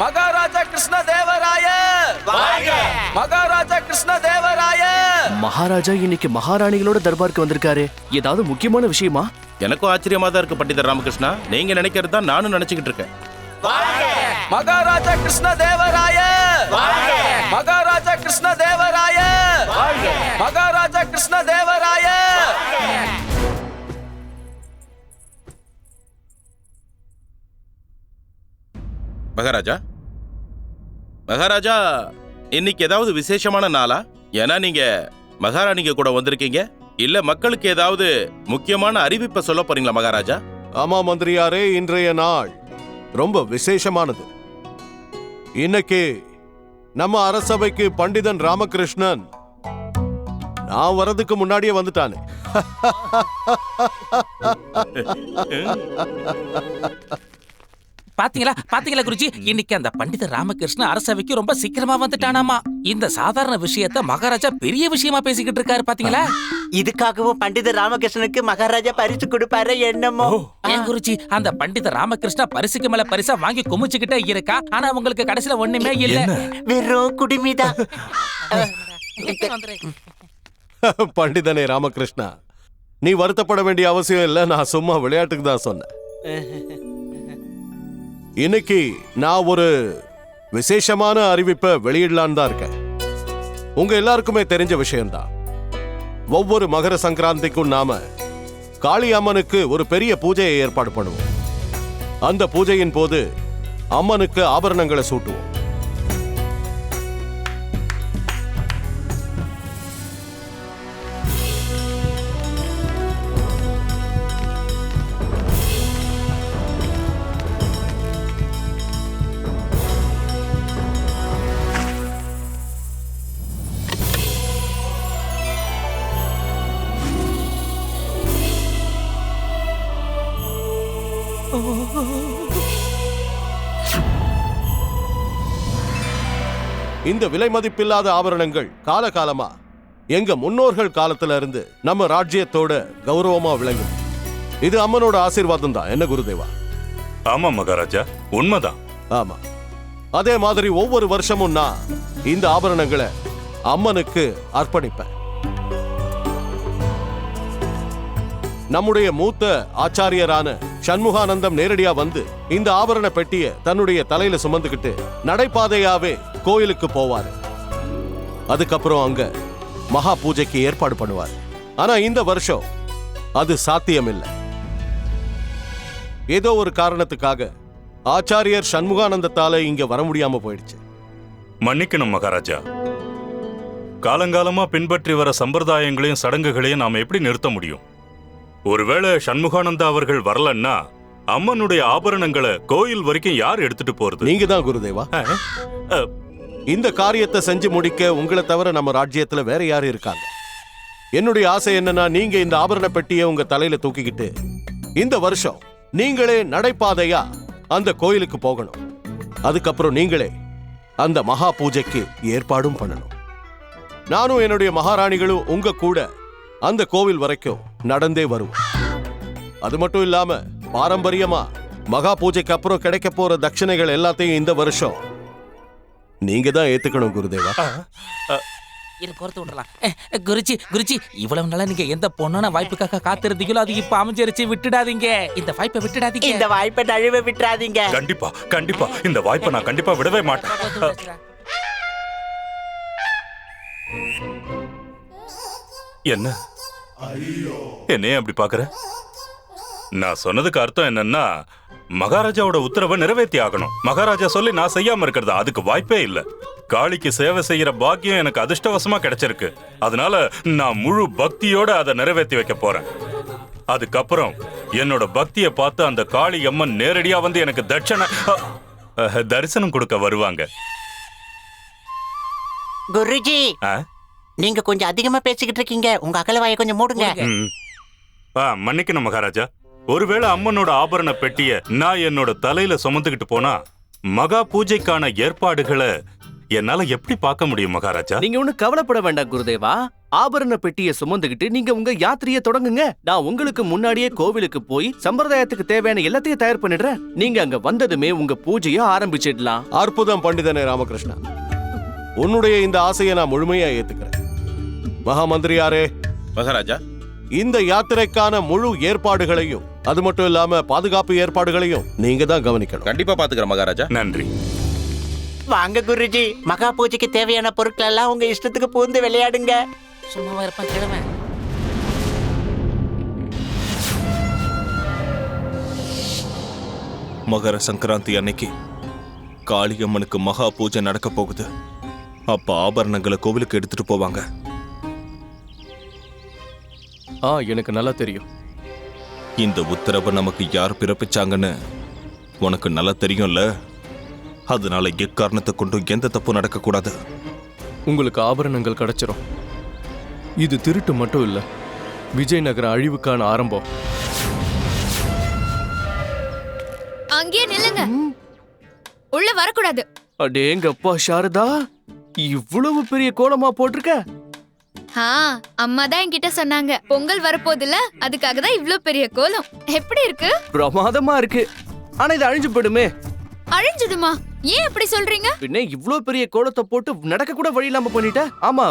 மகாராஜா கிருஷ்ண தேவராய மகாராஜா கிருஷ்ண தேவராய மகாராஜா இன்னைக்கு மகாராணிகளோட தர்பாருக்கு வந்திருக்காரு. ஏதாவது முக்கியமான விஷயமா? எனக்கும் ஆச்சரியமா தான் இருக்கு பண்டிதர் ராமகிருஷ்ணா. நீங்க நினைக்கிறது தான் நானும் நினைச்சுக்கிட்டு இருக்கேன். மகாராஜா கிருஷ்ண தேவராய மகாராஜா கிருஷ்ண தேவராய மகாராஜா கிருஷ்ண தேவராய மகாராஜா? மகாராஜா இன்னைக்கு ஏதாவது விசேஷமான நாளா? ஏன்னா நீங்க மகாராணிங்க கூட வந்திருக்கீங்க. இல்ல மக்களுக்கு ஏதாவது முக்கியமான அறிவிப்பை சொல்ல போறீங்களா மகாராஜா? ஆமா மந்திரியாரே இன்றைய நாள் ரொம்ப விசேஷமானது. இன்னைக்கு நம்ம அரசபைக்கு பண்டிதன் ராமகிருஷ்ணன் நான் வரதுக்கு முன்னாடியே வந்துட்டானே. பாத்தீங்களா? பாத்தீங்களா குருஜி? இன்னைக்கு அந்த பண்டித ராமகிருஷ்ண அரசவைக்கு ரொம்ப சீக்கிரமா வந்துட்டானாமா. இந்த சாதாரண விஷயத்த மகாராஜா பெரிய விஷயமா பேசிக்கிட்டு இருக்காரு பாத்தீங்களா? இதுக்காகவும் பண்டித ராமகிருஷ்ணனுக்கு மகாராஜா பரிசு கொடுப்பாரு என்னமோ? ஏன் குருஜி? அந்த பண்டித ராமகிருஷ்ணா பரிசுக்கு மேல பரிசா வாங்கி குமிச்சுக்கிட்டே இருக்கா? ஆனா உங்களுக்கு கடைசியில ஒண்ணுமே இல்ல. வெறும் குடுமிதான் பண்டிதனே ராமகிருஷ்ணா நீ வருத்தப்பட வேண்டிய அவசியம் இல்லை. நான் சும்மா விளையாட்டுக்கு தான் சொன்னேன். இன்னைக்கு நான் ஒரு விசேஷமான அறிவிப்பை வெளியிடலான்னு தான் இருக்கேன். உங்க எல்லாருக்குமே தெரிஞ்ச விஷயம்தான். ஒவ்வொரு மகர சங்கராந்திக்கும் நாம காளி அம்மனுக்கு ஒரு பெரிய பூஜையை ஏற்பாடு பண்ணுவோம். அந்த பூஜையின் போது அம்மனுக்கு ஆபரணங்களை சூட்டுவோம். இந்த விலை மதிப்பில்லாத ஆபரணங்கள் காலகாலமா? எங்க முன்னோர்கள் காலத்துல இருந்து நம்ம ராஜ்யத்தோட கௌரவமா விளங்கும் இது அம்மனோட ஆசீர்வாதம் தான். என்ன குருதேவா? ஆமா மகாராஜா உண்மைதான். ஆமா. அதே மாதிரி ஒவ்வொரு வருஷமும் நான் இந்த ஆபரணங்களை அம்மனுக்கு அர்ப்பணிப்பேன். நம்முடைய மூத்த ஆச்சாரியரான சண்முகானந்தம் நேரடியா வந்து இந்த ஆபரண பெட்டிய தன்னுடைய தலையில சுமந்துக்கிட்டு நடைபாதையாவே கோயிலுக்கு போவாரு. அதுக்கப்புறம் அங்க மகா பூஜைக்கு ஏற்பாடு பண்ணுவார். ஆனா இந்த வருஷம் அது சாத்தியமில்லை. ஏதோ ஒரு காரணத்துக்காக ஆச்சாரியர் சண்முகானந்தத்தால இங்க வர முடியாம போயிடுச்சு. மன்னிக்கணும் மகாராஜா. காலங்காலமா பின்பற்றி வர சம்பிரதாயங்களையும் சடங்குகளையும் நாம எப்படி நிறுத்த முடியும்? ஒருவேளை சண்முகானந்தா அவர்கள் வரலன்னா அம்மனுடைய ஆபரணங்களை கோயில் வரைக்கும் யார் எடுத்துட்டு போறது? நீங்க தான் குருதேவா இந்த காரியத்தை செஞ்சு முடிக்க உங்களை தவிர நம்ம ராஜ்யத்துல வேற யாரும் இருக்காங்க. என்னுடைய ஆசை என்னன்னா நீங்க இந்த ஆபரண பெட்டியை உங்க தலையில தூக்கிக்கிட்டு இந்த வருஷம் நீங்களே நடைபாதையா அந்த கோயிலுக்கு போகணும். அதுக்கப்புறம் நீங்களே அந்த மகா பூஜைக்கு ஏற்பாடும் பண்ணணும். நானும் என்னுடைய மகாராணிகளும் உங்க கூட அந்த கோவில் வரைக்கும் நடந்தே வருவோம். அது மட்டும் இல்லாம பாரம்பரியமா மகா பூஜைக்கு அப்புறம் கிடைக்க போற தட்சணைகள் எல்லாத்தையும் இந்த வருஷம் நீங்க தான் ஏத்துக்கணும் குருதேவா. இரு பொறுத்து விடலாம் குருஜி குருஜி இவ்வளவு நாளா நீங்க எந்த பொண்ணான வாய்ப்புக்காக காத்திருந்தீங்களோ அது இப்ப அமைஞ்சிருச்சு விட்டுடாதீங்க. இந்த வாய்ப்பை விட்டுடாதீங்க. இந்த வாய்ப்பை நழுவ விட்டுறாதீங்க. கண்டிப்பா கண்டிப்பா. இந்த வாய்ப்பை நான் கண்டிப்பா விடவே மாட்டேன். என்ன? என்னைய அப்படி பாக்குற நான் சொன்னதுக்கு அர்த்தம் என்னன்னா மகாராஜாவோட உத்தரவை நிறைவேற்றி ஆகணும். மகாராஜா சொல்லி நான் செய்யாம இருக்கிறது அதுக்கு வாய்ப்பே இல்ல. காளிக்கு சேவை செய்யற பாக்கியம் எனக்கு அதிர்ஷ்டவசமா கிடைச்சிருக்கு. அதனால நான் முழு பக்தியோட அதை நிறைவேற்றி வைக்க போறேன். அதுக்கப்புறம் என்னோட பக்தியை பார்த்து அந்த காளி அம்மன் நேரடியா வந்து எனக்கு தட்சணை தரிசனம் கொடுக்க வருவாங்க. குருஜி! ஆ? நீங்க கொஞ்சம் அதிகமா பேசிக்கிட்டு இருக்கீங்க. உங்க அகலவாயை கொஞ்சம் மூடுங்க. மன்னிக்கணும் மகாராஜா. ஒருவேளை அம்மனோட ஆபரண பெட்டிய நான் என்னோட தலையில சுமந்துக்கிட்டு போனா மகா பூஜைக்கான ஏற்பாடுகளை என்னால எப்படி பார்க்க முடியும் மகாராஜா? நீங்க ஒண்ணு கவலைப்பட வேண்டாம் குருதேவா. ஆபரண பெட்டியை சுமந்துகிட்டு நீங்க உங்க யாத்திரைய தொடங்குங்க. நான் உங்களுக்கு முன்னாடியே கோவிலுக்கு போய் சம்பிரதாயத்துக்கு தேவையான எல்லாத்தையும் தயார் பண்ணிடுறேன். நீங்க அங்க வந்ததுமே உங்க பூஜைய ஆரம்பிச்சிடலாம். அற்புதம் பண்டிதனே ராமகிருஷ்ணா. உன்னுடைய இந்த ஆசையை நான் முழுமையா ஏத்துக்கிறேன். மகாமந்திரியாரே. மகாராஜா இந்த யாத்திரைக்கான முழு ஏற்பாடுகளையும் அது மட்டும் இல்லாம பாதுகாப்பு ஏற்பாடுகளையும் நீங்க தான் கவனிக்கணும். கண்டிப்பா பாத்துக்கிறேன் மகாராஜா. நன்றி. வாங்க குருஜி. மகா பூஜைக்கு தேவையான பொருட்கள் எல்லாம் உங்க இஷ்டத்துக்கு பூந்து விளையாடுங்க. சும்மாவா இருப்பான் கிழமை மகர சங்கராந்தி அன்னைக்கு காளியம்மனுக்கு மகா பூஜை நடக்க போகுது. அப்ப ஆபரணங்களை கோவிலுக்கு எடுத்துட்டு போவாங்க. ஆ எனக்கு நல்லா தெரியும். இந்த உத்தரவை நமக்கு யார் பிறப்பிச்சாங்கன்னு உனக்கு நல்லா தெரியும்ல? அதனால எக்காரணத்தை கொண்டும் எந்த தப்பும் நடக்கக்கூடாது. உங்களுக்கு ஆபரணங்கள் கிடைச்சிரும். இது திருட்டு மட்டும் இல்ல. விஜயநகர அழிவுக்கான ஆரம்பம். அங்கேயே நில்லுங்க. உள்ள வரக்கூடாது. அடேங்கப்பா சாரதா. இவ்வளவு பெரிய கோலமா போட்டிருக்க? ஆ அம்மா தான் என்கிட்ட சொன்னாங்க. பொங்கல் வரப்போகுதுல அதுக்காக தான் இவ்ளோ பெரிய கோலம். எப்படி இருக்கு? பிரமாதமா இருக்கு. ஆனா இது அழிஞ்சு போயிடுமே. அழிஞ்சுடுமா ஏன் அப்படி சொல்றீங்க? பின்ன இவ்ளோ பெரிய கோலத்தை போட்டு நடக்க கூட வழி இல்லாம பண்ணிட்ட? ஆமா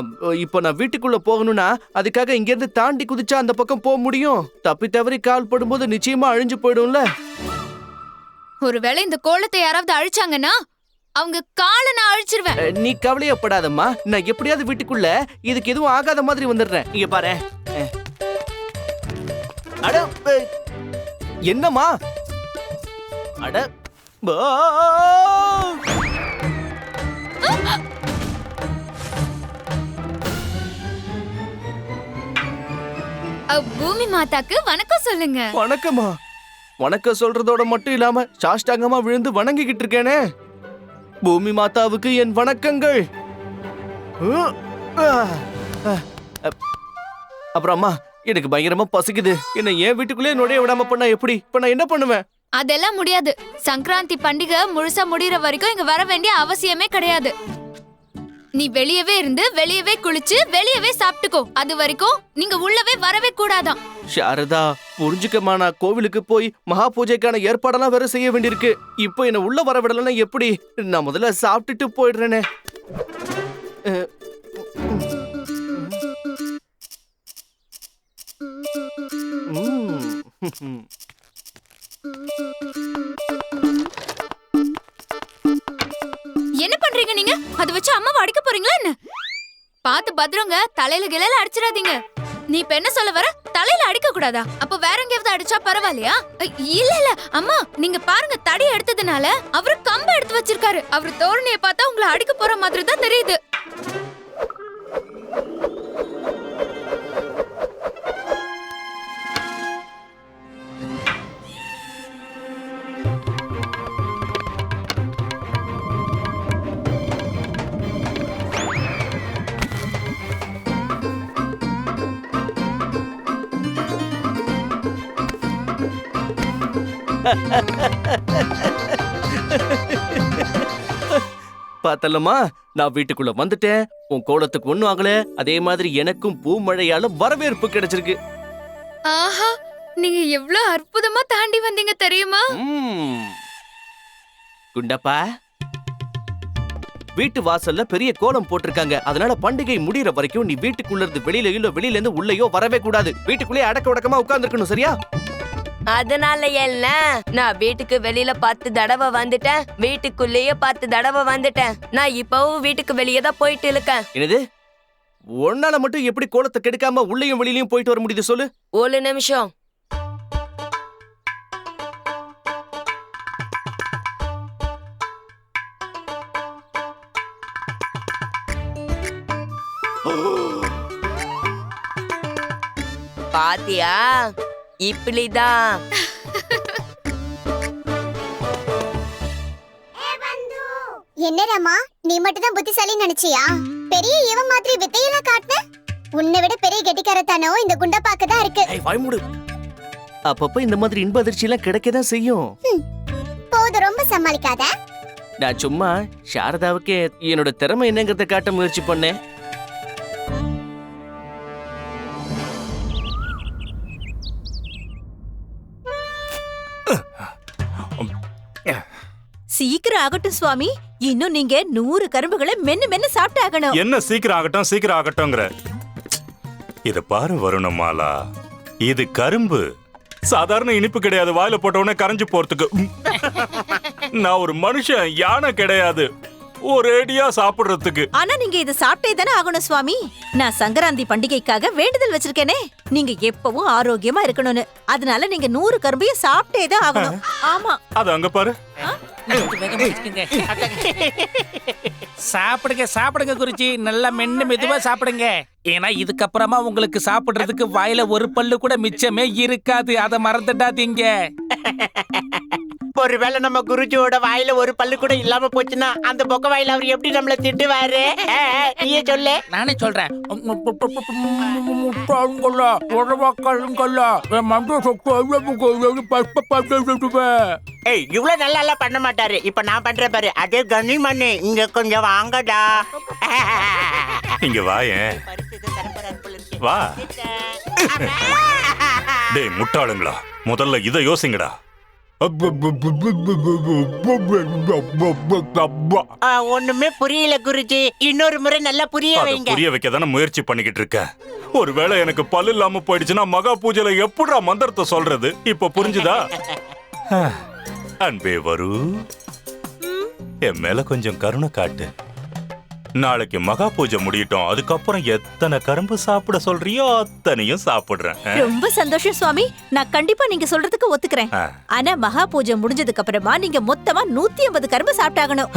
இப்போ நான் வீட்டுக்குள்ள போகணும்னா அதுக்காக இங்க இருந்து தாண்டி குதிச்சா அந்த பக்கம் போக முடியும். தப்பி தவறி கால் படும்போது நிச்சயமா அழிஞ்சு போயிடும்ல. ஒருவேளை இந்த கோலத்தை யாராவது அழிச்சாங்கன்னா அவங்க காலை நான் அழிச்சிருவேன். நீ கவலையப்படாதம்மா. நான் எப்படியாவது வீட்டுக்குள்ள இதுக்கு எதுவும் ஆகாத மாதிரி வந்துடுறேன். இங்க பாரு. அட என்னம்மா? அட பூமி மாதாக்கு வணக்கம் சொல்லுங்க. வணக்கம்மா. வணக்கம் சொல்றதோட மட்டும் இல்லாம சாஷ்டாங்கமா விழுந்து வணங்கிக்கிட்டு இருக்கேனே. பூமி மாதாவுக்கு என் வணக்கங்கள். அப்புறம் அம்மா எனக்கு பயங்கரமா பசிக்குது. என்ன ஏன் வீட்டுக்குள்ளே நுழைய விடாம பண்ணா எப்படி? இப்ப நான் என்ன பண்ணுவேன்? அதெல்லாம் முடியாது. சங்கராந்தி பண்டிகை முழுசா முடியற வரைக்கும் இங்க வர வேண்டிய அவசியமே கிடையாது. நீ வெளியவே இருந்து வெளியவே குளிச்சு வெளியவே சாப்பிட்டுக்கோ. அது வரைக்கும் நீங்க உள்ளவே வரவே கூடாதாம். சாரதா புரிஞ்சுக்கமா நான் கோவிலுக்கு போய் மகா பூஜைக்கான ஏற்பாடெல்லாம் வேற செய்ய வேண்டியிருக்கு. இப்போ என்ன உள்ள வர விடலன்னா எப்படி? நான் முதல்ல சாப்பிட்டுட்டு போயிடுறேனே. என்ன பண்றீங்க நீங்க? அதை வச்சு அம்மாவை அடிக்க போறீங்களா என்ன? பார்த்து பத்திரங்க தலையில கிளையில அடிச்சிடாதீங்க. நீ இப்ப என்ன சொல்ல வர? தலையில அடிக்க கூடாதா அப்ப வேற எங்கேயாவது அடிச்சா பரவாயில்லையா? இல்ல இல்ல. அம்மா நீங்க பாருங்க தடி எடுத்ததுனால அவரு கம்ப எடுத்து வச்சிருக்காரு. அவரு தோரணையை பார்த்தா உங்களை அடிக்க போற மாதிரி தான் தெரியுது. பார்த்தல்லம்மா நான் வீட்டுக்குள்ள வந்துட்டேன். உன் கோலத்துக்கு ஒண்ணும் ஆகல. அதே மாதிரி எனக்கும் பூமழையால வரவேற்பு கிடைச்சிருக்கு. ஆஹா நீங்க எவ்வளவு அற்புதமா தாண்டி வந்தீங்க தெரியுமா. குண்டப்பா. வீட்டு வாசல்ல பெரிய கோலம் போட்டிருக்காங்க. அதனால பண்டிகை முடியற வரைக்கும் நீ வீட்டுக்குள்ள இருந்து வெளியில இல்ல வெளியில இருந்து உள்ளேயோ வரவே கூடாது. வீட்டுக்குள்ளே அடக்க உடக்கமா உட்கார்ந்துருக்கணும் சரியா? அதனால என்ன நான் வீட்டுக்கு வெளியில பத்து தடவை வந்துட்டேன். வீட்டுக்குள்ளேயே பத்து தடவை வந்துட்டேன். நான் இப்பவும் வீட்டுக்கு வெளியே தான் போயிட்டு இருக்கேன். என்னது? ஒன்னால மட்டும் எப்படி கோலத்தை கெடுக்காம உள்ளேயும் வெளியிலயும் போயிட்டு வர முடியுது சொல்லு. ஒரு நிமிஷம். பாத்தியா? இப்படிதான் என்ன ராமா நீ மட்டும் தான் புத்திசாலி நினைச்சியா? பெரிய இவன் மாதிரி வித்தையெல்லாம் காட்டின? உன்னை விட பெரிய கெட்டிக்காரத்தானோ இந்த குண்டப்பாக்கு தான் இருக்கு. அப்பப்ப இந்த மாதிரி இன்ப அதிர்ச்சி எல்லாம் கிடைக்கதான் செய்யும். போது ரொம்ப சமாளிக்காத. நான் சும்மா சாரதாவுக்கு என்னோட திறமை என்னங்கிறத காட்ட முயற்சி பண்ணேன். சீக்கிரம் ஆகட்டும் சுவாமி. இன்னும் நீங்க நூறு கரும்புகளை மென்னு மென்னு சாப்பிட்டாகணும். என்ன சீக்கிரம் ஆகட்டும் சீக்கிரம் ஆகட்டும்ங்கிற. இத பாரு வருணமாலா இது கரும்பு. சாதாரண இனிப்பு கிடையாது. வாயில போட்ட உடனே கரைஞ்சு போறதுக்கு. நான் ஒரு மனுஷன் யானை கிடையாது. ஒரேடியா சாப்பிடுறதுக்கு. ஆனா நீங்க இதை சாப்பிட்டே தானே ஆகணும் சுவாமி. நான் சங்கராந்தி பண்டிகைக்காக வேண்டுதல் வச்சிருக்கேனே. நீங்க எப்பவும் ஆரோக்கியமா இருக்கணும்னு. அதனால நீங்க நூறு கரும்பையும் சாப்பிட்டே தான் ஆகணும். ஆமா. அது அங்க பாரு. வேகமா வச்சுக்கோங்க. சாப்பிடுங்க சாப்பிடுங்க குருஜி. நல்லா மென்னு மெதுவா சாப்பிடுங்க. ஏன்னா இதுக்கப்புறமா உங்களுக்கு சாப்பிடுறதுக்கு வாயில ஒரு பல்லு கூட மிச்சமே இருக்காது. அதை மறந்துடாதீங்க. ஒருவேளை நம்ம குருஜியோட வாயில ஒரு பல்லு கூட இல்லாம போச்சுன்னா அந்த பொக்க வாயில அவர் எப்படி நம்மள திட்டுவாரு? நீயே சொல்லு. நானே சொல்றேன். ஏய் இவ்வளவு நல்லா எல்லாம் பண்ண மாட்டாரு. இப்ப நான் பண்றேன் பாரு. அதே கனிமணி இங்க கொஞ்சம் வாங்கடா. இங்க வாயேன் வா. டேய் முட்டாளுங்களா? முதல்ல இதை யோசிங்கடா. ஆ, ஒண்ணுமே புரியல குருஜி. இன்னொரு முறை நல்லா புரிய அதை வைங்க. புரிய வைக்க தானே முயற்சி பண்ணிக்கிட்டு இருக்கேன் ஒருவேளை எனக்கு பல்லு இல்லாம போயிடுச்சுன்னா மகா பூஜையில எப்படிடா மந்திரத்தை சொல்றது? இப்ப புரிஞ்சுதா? அன்பே வரு. என் மேல கொஞ்சம் கருணை காட்டு. நாளைக்கு மகா பூஜை முடியட்டும். அதுக்கப்புறம் எத்தனை கரும்பு சாப்பிட சொல்றியோ அத்தனையும் சாப்பிடுறேன்? ரொம்ப சந்தோஷம் சுவாமி. நான் கண்டிப்பா நீங்க சொல்றதுக்கு ஒத்துக்கிறேன். ஆனா மகா பூஜை முடிஞ்சதுக்கு அப்புறமா நீங்க மொத்தமா நூத்தி ஐம்பது கரும்பு சாப்பிட்டாகணும்.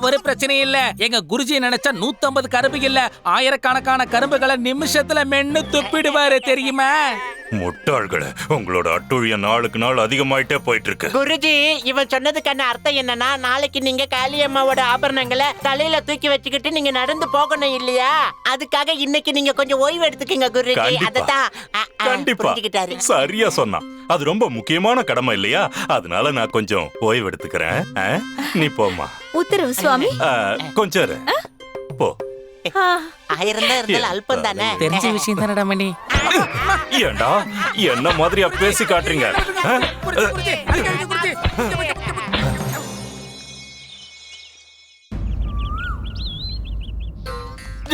ஒரு பிரச்சனை இல்ல. எங்க குருஜி நினைச்சா 150 கரும்பு இல்ல. ஆயிரக்கணக்கான கரும்புகளை நிமிஷத்துல மென்னு துப்பிடுவாரு தெரியுமா? முட்டாள்களே உங்களோட அட்டுழிய நாளுக்கு நாள் அதிகமாயிட்டே போயிட்டு இருக்கு குருஜி இவன் சொன்னதுக்கான அர்த்தம் என்னன்னா நாளைக்கு நீங்க காளியம்மாவோட ஆபரணங்களை தலையில தூக்கி வச்சுக்கிட்டு நீங்க நடந்து போகணும் இல்லையா? அதுக்காக இன்னைக்கு நீங்க கொஞ்சம் ஓய்வு எடுத்துக்கங்க குருஜி. ஆ, கண்டிப்பா. சரியா சொன்னான். அது ரொம்ப முக்கியமான கடமை இல்லையா? அதனால நான் கொஞ்சம் ஓய்வு எடுத்துக்கிறேன்? நீ போம்மா. உத்தரவு சுவாமி. கொஞ்சம் இரு. போ. ஆ, ஆயிரம் தான் இருந்தாலும் அல்பம் தானே? தெரிஞ்ச விஷயம் தானடா மணி ஏண்டா? என்ன மாதிரியா பேசி காட்டுறீங்க? ஆ?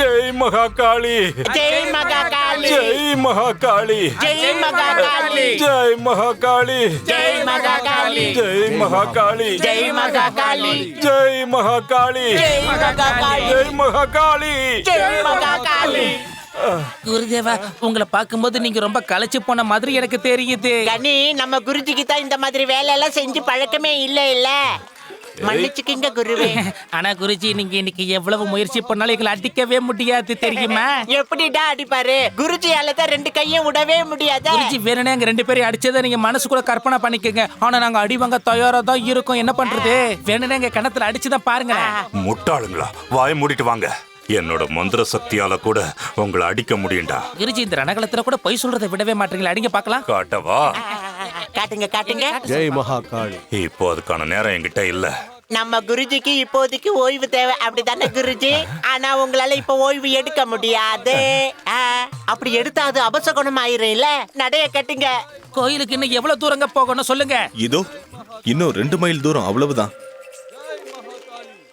ஜெய் மகாகாளி ஜெய் மகாகாளி ஜெய் மகாகாளி ஜெய் மகாகாளி ஜெய் மகாகாளி ஜெய் மகாகாளி ஜெய் மகாகாளி ஜெய் மகாகாளி ஜெய் மகாகாளி ஜெய் மகாகாளி ஜெய் மகாகாளி ஜெய் மகாகாளி குருதேவா உங்களை பார்க்கும்போது நீங்க ரொம்ப களைச்சு போன மாதிரி எனக்கு தெரியுது கனி நம்ம குருஜிக்கு தான் இந்த மாதிரி வேலை எல்லாம் செஞ்சு பழக்கமே இல்ல இல்ல மன்னிச்சுக்கிங்க குருவே. ஆனா குருஜி நீங்க இன்னைக்கு எவ்வளவு முயற்சி பண்ணாலும் எங்களை அடிக்கவே முடியாது தெரியுமா? எப்படிடா அடிப்பாரு? குருஜியால தான் ரெண்டு கையும் விடவே முடியாதா? குருஜி வேணும்னே எங்க ரெண்டு பேரும் அடிச்சதை நீங்க மனசுக்குள்ள கற்பனை பண்ணிக்கங்க. ஆனா நாங்க அடிவாங்க தயாரா தான் இருக்கோம். என்ன பண்றது? வேணும்னே எங்க கணத்துல அடிச்சுதான் பாருங்க முட்டாளுங்களா? வாய மூடிட்டு வாங்க. என்னோட மந்திர சக்தியால கூட உங்களை அடிக்க முடியும்டா. குருஜி இந்த ரணகலத்துல கூட பொய் சொல்றதை விடவே மாட்டீங்களா. அடிங்க பார்க்கலாம். காட்டவா? காட்டுங்க காட்டுங்க. ஜெய் மகாகாளி. இப்போ அதுக்கான நேரம் என்கிட்ட இல்ல. நம்ம குருஜிக்கு இப்போதைக்கு ஓய்வு தேவை அப்படிதானே குருஜி? ஆனா உங்களால இப்ப ஓய்வு எடுக்க முடியாது. ஆ, அப்படி எடுத்தா அது அபசகுணம் ஆயிரும் இல்ல நடைய கட்டுங்க. கோயிலுக்கு இன்னும் எவ்வளவு தூரங்க போகணும் சொல்லுங்க. இதோ இன்னும் ரெண்டு மைல் தூரம் அவ்வளவுதான்.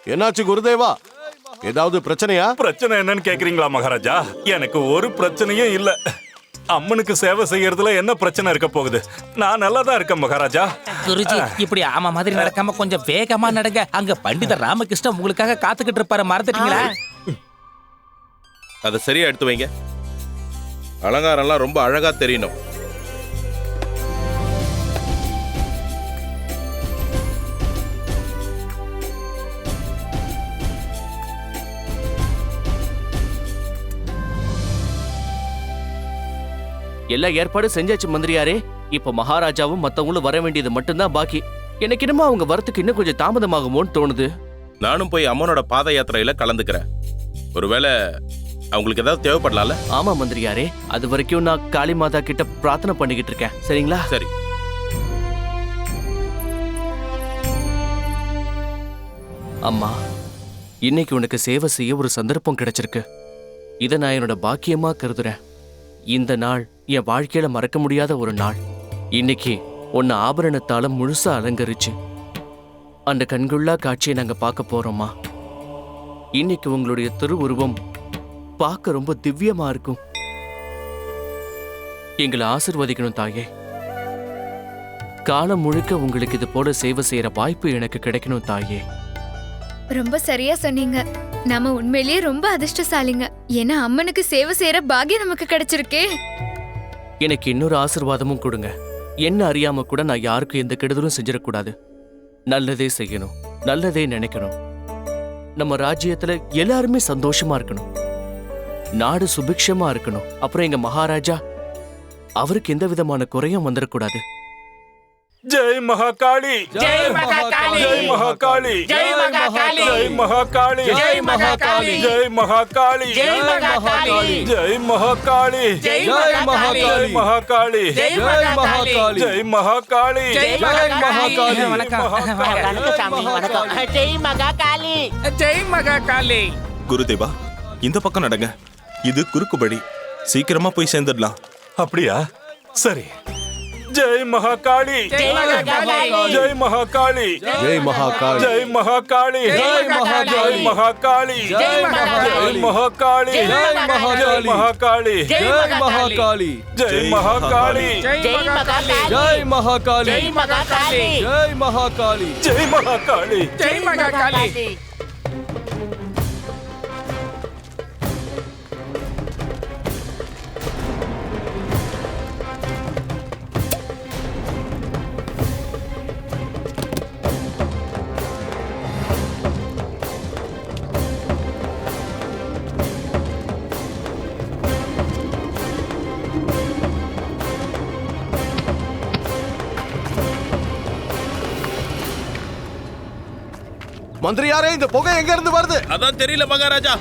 என்னாச்சு குருதேவா? ஏதாவது பிரச்சனையா? பிரச்சனை என்னன்னு கேக்குறீங்களா மகாராஜா? எனக்கு ஒரு பிரச்சனையும் இல்ல. அம்மனுக்கு சேவை செய்யறதுல என்ன பிரச்சனை இருக்க போகுது? நான் நல்லா தான் இருக்கேன் மகாராஜா. குருஜி இப்படி ஆமா மாதிரி நடக்காம கொஞ்சம் வேகமா நடங்க. அங்க பண்டிதர் ராமகிருஷ்ணன் உங்களுக்காக காத்துக்கிட்டு இருப்பாரு மறந்துட்டீங்களா? அதை சரியா எடுத்து வைங்க. அலங்காரம்லாம் ரொம்ப அழகா தெரியணும். எல்லா ஏற்பாடும் செஞ்சாச்சு மந்திரியாரே. இப்ப மகாராஜாவும் மத்தவங்களும் வர வேண்டியது மட்டும்தான் பாக்கி. எனக்கு என்னமோ அவங்க வரத்துக்கு இன்னும் கொஞ்சம் தாமதமாகுமோன்னு தோணுது. நானும் போய் அம்மனோட பாத யாத்திரையில கலந்துக்கிறேன். ஒருவேளை அவங்களுக்கு ஏதாவது தேவைப்படலாம்ல? ஆமா மந்திரியாரே. அது வரைக்கும் நான் காளி மாதா கிட்ட பிரார்த்தனை பண்ணிக்கிட்டு இருக்கேன். சரிங்களா? சரி. அம்மா இன்னைக்கு உனக்கு சேவை செய்ய ஒரு சந்தர்ப்பம் கிடைச்சிருக்கு. இதை நான் என்னோட பாக்கியமா கருதுறேன். இந்த நாள் என் வாழ்க்கையில மறக்க முடியாத ஒரு நாள். இன்னைக்கு உன்னை ஆபரணத்தால முழுசா அலங்கரிச்சு அந்த கண்கொள்ளா காட்சியை நாங்க பார்க்க போறோமா? இன்னைக்கு உங்களுடைய திருவுருவம் பார்க்க ரொம்ப திவ்யமா இருக்கும். எங்களை ஆசிர்வதிக்கணும் தாயே. காலம் முழுக்க உங்களுக்கு இது போல சேவை செய்யற வாய்ப்பு எனக்கு கிடைக்கணும் தாயே. ரொம்ப சரியா சொன்னீங்க. நாம உண்மையிலேயே ரொம்ப அதிர்ஷ்டசாலிங்க. ஏன்னா அம்மனுக்கு சேவை செய்யற பாக்கியம் நமக்கு கிடைச்சிருக்கே. எனக்கு இன்னொரு ஆசிர்வாதமும் கொடுங்க. என்ன அறியாம கூட நான் யாருக்கும் எந்த கெடுதலும் செஞ்சிடக்கூடாது. நல்லதே செய்யணும். நல்லதே நினைக்கணும். நம்ம ராஜ்யத்துல எல்லாருமே சந்தோஷமா இருக்கணும். நாடு சுபிக்ஷமா இருக்கணும். அப்புறம் எங்க மகாராஜா அவருக்கு எந்த விதமான குறையும் வந்துடக்கூடாது. ஜெய் மகாகாளி ஜெய் மகாகாளி! ஜெய் மகாகாளி ஜெய் மகாகாளி! ஜெய் மகாகாளி ஜெய் மகாகாளி! ஜெய் மகாகாளி ஜெய் மகாகாளி! ஜெய் மகாகாளி ஜெய் மகாகாளி! ஜெய் மகாகாளி ஜெய் மகாகாளி! ஜெய் மகாகாளி ஜெய் மகாகாளி! வணக்கம் ஜெய் மகா காளி ஜெய் மகாகாளி குருதேவா இந்த பக்கம் நடங்க இது குறுக்குபடி சீக்கிரமா போய் சேர்ந்துடலாம் அப்படியா சரி ஜெய் மகாகாளி ஜெய் மகாகாளி! ஜெய் மகாகாளி ஜெய் மகாகாளி ஜெய் மகாகாளி ஜெய் மகாகாளி! ஜெய் மகாகாளி ஜெய் மகாகாளி! ஜெய் மகாகாளி ஜெய் மகாகாளி! ஜெய் மகாகாளி ஜெய் மகாகாளி! ஜெய் மகா காளி ஜெய் மகாகாளி ஜெய் மந்திரியாரே இந்த புகை எங்க இருந்து வருது? அதான் தெரியல மகாராஜா.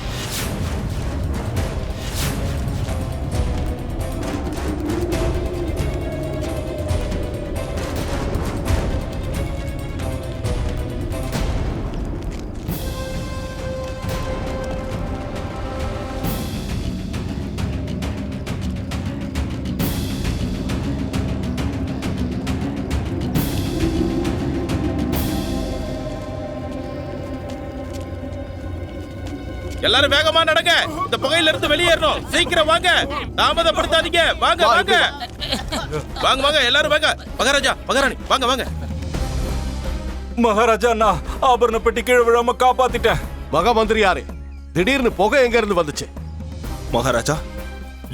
எல்லாரும் வேகமா நடங்க. இந்த புகையில இருந்து வெளியேறணும். சீக்கிரம் வாங்க. தாமதப்படுத்தாதீங்க. வாங்க வாங்க. வாங்க வாங்க எல்லாரும் வாங்க. மகாராஜா மகாராணி வாங்க வாங்க. மகாராஜா நான் ஆபரண பெட்டி கீழே விழாம காப்பாத்திட்டேன். மகா மந்திரியாரே திடீர்னு புகை எங்க இருந்து வந்துச்சு? மகாராஜா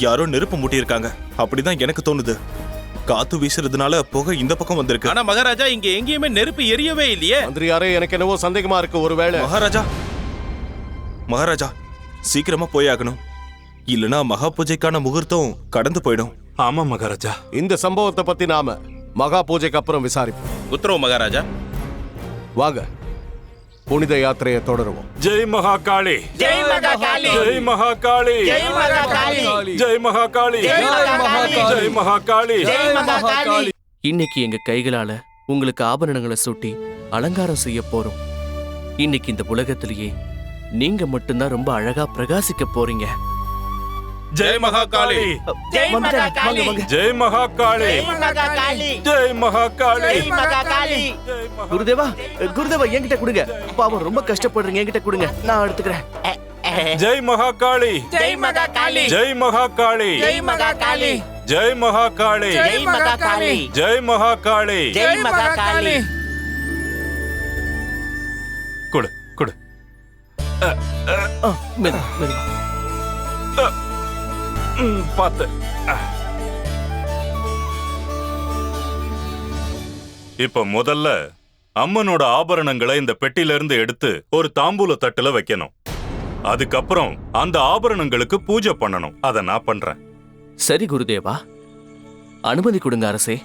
யாரோ நெருப்பு மூட்டியிருக்காங்க. அப்படிதான் எனக்கு தோணுது. காத்து வீசுறதுனால புகை இந்த பக்கம் வந்திருக்கு. ஆனா மகாராஜா இங்க எங்கேயுமே நெருப்பு எரியவே இல்லையே. மந்திரியாரே எனக்கு என்னவோ சந்தேகமா இருக்கு. ஒருவேளை மகாராஜா மகாராஜா சீக்கிரமா போயாகணும் இல்லனா மகா பூஜைக்கான முகூர்த்தம் கடந்து போயிடும். ஆமா மகாராஜா. இந்த சம்பவத்தை பத்தி நாம மகா பூஜைக்கு அப்புறம் விசாரிப்போம். உத்தரவு மகாராஜா. வாங்க புனித யாத்திரையை தொடருவோம். ஜெய் மகாகாளி. ஜெய் மகா காளி ஜெய் மகாகாளி. ஜெய் மகா காளி ஜெய் ஜெய் மகாகாளி! ஜெய் மகாகாளி. ஜெய் மகா காளி இன்னைக்கு எங்க கைகளால உங்களுக்கு ஆபரணங்களை சூட்டி அலங்காரம் செய்ய போறோம். இன்னைக்கு இந்த உலகத்திலேயே நீங்க மட்டும்தான் ரொம்ப அழகா பிரகாசிக்க போறீங்க ஜெய் மகாகாளி ஜெய் மகாகாளி ஜெய் மகா காளி ஜெய் மகாகாளி ஜெய் மகா காளி ஜெய் மகா- குருதேவா குருதேவா என்கிட்ட கொடுங்க பாவம் ரொம்ப கஷ்டப்படுறீங்க என்கிட்ட கொடுங்க நான் எடுத்துக்கிறேன் ஜெய் மகாகாளி ஜெய் மகா காளி ஜெய் மகாகாளி ஜெய் மகா காளி ஜெய் மகாகாளி ஜெய் மகா காளி ஜெய் மகாகாளி ஜெய் மகா பார்த்து. இப்ப முதல்ல அம்மனோட ஆபரணங்களை இந்த பெட்டில இருந்து எடுத்து ஒரு தாம்பூல தட்டுல வைக்கணும். அதுக்கப்புறம் அந்த ஆபரணங்களுக்கு பூஜை பண்ணணும். அத நான் பண்றேன். சரி குருதேவா. அனுமதி கொடுங்க அரசே.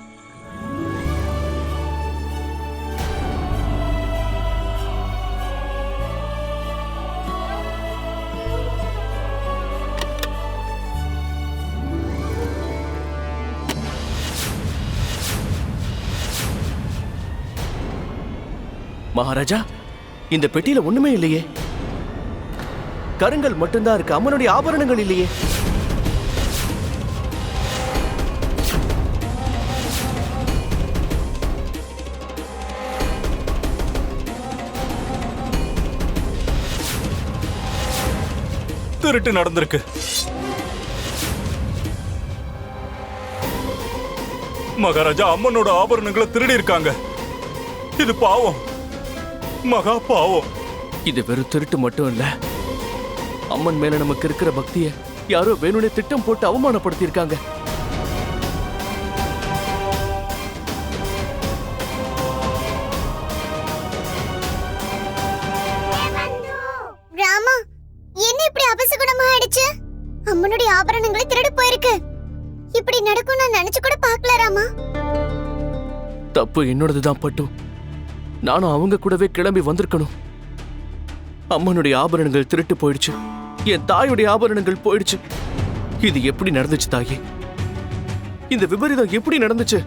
மகாராஜா இந்த பெட்டியில ஒண்ணுமே இல்லையே. கருங்கல் மட்டும்தான் இருக்கு. அம்மனுடைய ஆபரணங்கள் இல்லையே. திருட்டு நடந்திருக்கு. மகாராஜா அம்மனோட ஆபரணங்களை திருடி இருக்காங்க. இது பாவம். மகா பாவம் இது வெறும் திருட்டு மட்டும் இல்ல. அம்மன் மேல நமக்கு இருக்கிற பக்திய யாரோ வேணும்னே திட்டம் போட்டு அவமானப்படுத்தியிருக்காங்க. ராமா என்ன இப்படி அபசகுணமா ஆயிடுச்சு? அம்மனுடைய ஆபரணங்களை திருடு போயிருக்கு. இப்படி நடக்கும் நான் நினைச்சு கூட பார்க்கல ராமா. தப்பு என்னோடதுதான் பட்டு. நானும் அவங்க கூடவே கிளம்பி வந்திருக்கணும். அம்மனுடைய ஆபரணங்கள் திருட்டு போயிடுச்சு. என் தாயுடைய ஆபரணங்கள் போயிடுச்சு. இது எப்படி நடந்துச்சு தாயே? இந்த விபரீதம் எப்படி நடந்துச்சு?